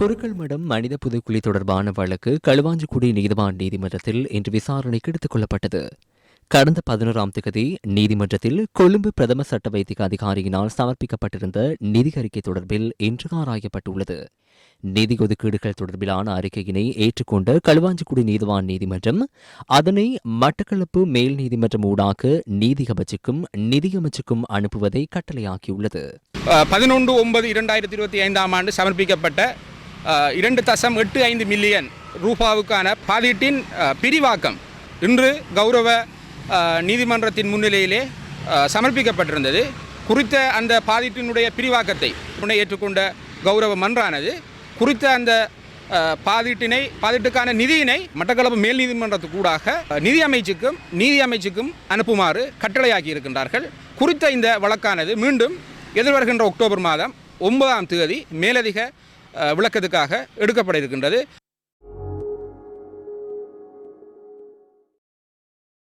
குறுக்கல்மடம் மனித புதைக்குழி தொடர்பான வழக்கு களுவாஞ்சிக்குடி நீதிவான் நீதிமன்றத்தில் இன்று விசாரணைக்கு எடுத்துக் கொள்ளப்பட்டது. கடந்த பதினோராம் தேதி நீதிமன்றத்தில் கொழும்பு பிரதம சட்ட வைத்திய அதிகாரியினால் சமர்ப்பிக்கப்பட்டிருந்த நிதி அறிக்கை தொடர்பில் இன்று ஆராயப்பட்டுள்ளது. நிதி ஒதுக்கீடுகள் தொடர்பிலான அறிக்கையினை ஏற்றுக்கொண்ட களுவாஞ்சிக்குடி நீதிவான் நீதிமன்றம் அதனை மட்டக்களப்பு மேல் நீதிமன்றம் ஊடாக நீதியமைச்சுக்கும் நிதியமைச்சுக்கும் அனுப்புவதை கட்டளையாக்கியுள்ளது. பதினொன்று ஒன்பது இரண்டாயிரத்தி இருபத்தி ஐந்தாம் ஆண்டு சமர்ப்பிக்கப்பட்ட இரண்டு தசம் எட்டு ஐந்து மில்லியன் ரூபாவுக்கான பாதீட்டின் பிரிவாக்கம் இன்று கௌரவ நீதிமன்றத்தின் முன்னிலையிலே சமர்ப்பிக்கப்பட்டிருந்தது. குறித்த அந்த பாதீட்டினுடைய பிரிவாக்கத்தை உடனே ஏற்றுக்கொண்ட கௌரவ மன்றானது குறித்த அந்த பாதீட்டினை பாதீட்டுக்கான நிதியினை மட்டக்களப்பு மேல் நீதிமன்றத்துக்கூடாக நிதி அமைச்சுக்கும் நீதி அமைச்சுக்கும் அனுப்புமாறு கட்டளையாக்கி இருக்கின்றார்கள். குறித்த இந்த வழக்கானது மீண்டும் எதிர்வருகின்ற அக்டோபர் மாதம் ஒன்பதாம் தேதி மேலதிக விளக்கத்துக்காக எடுக்கப்பட இருக்கின்றது.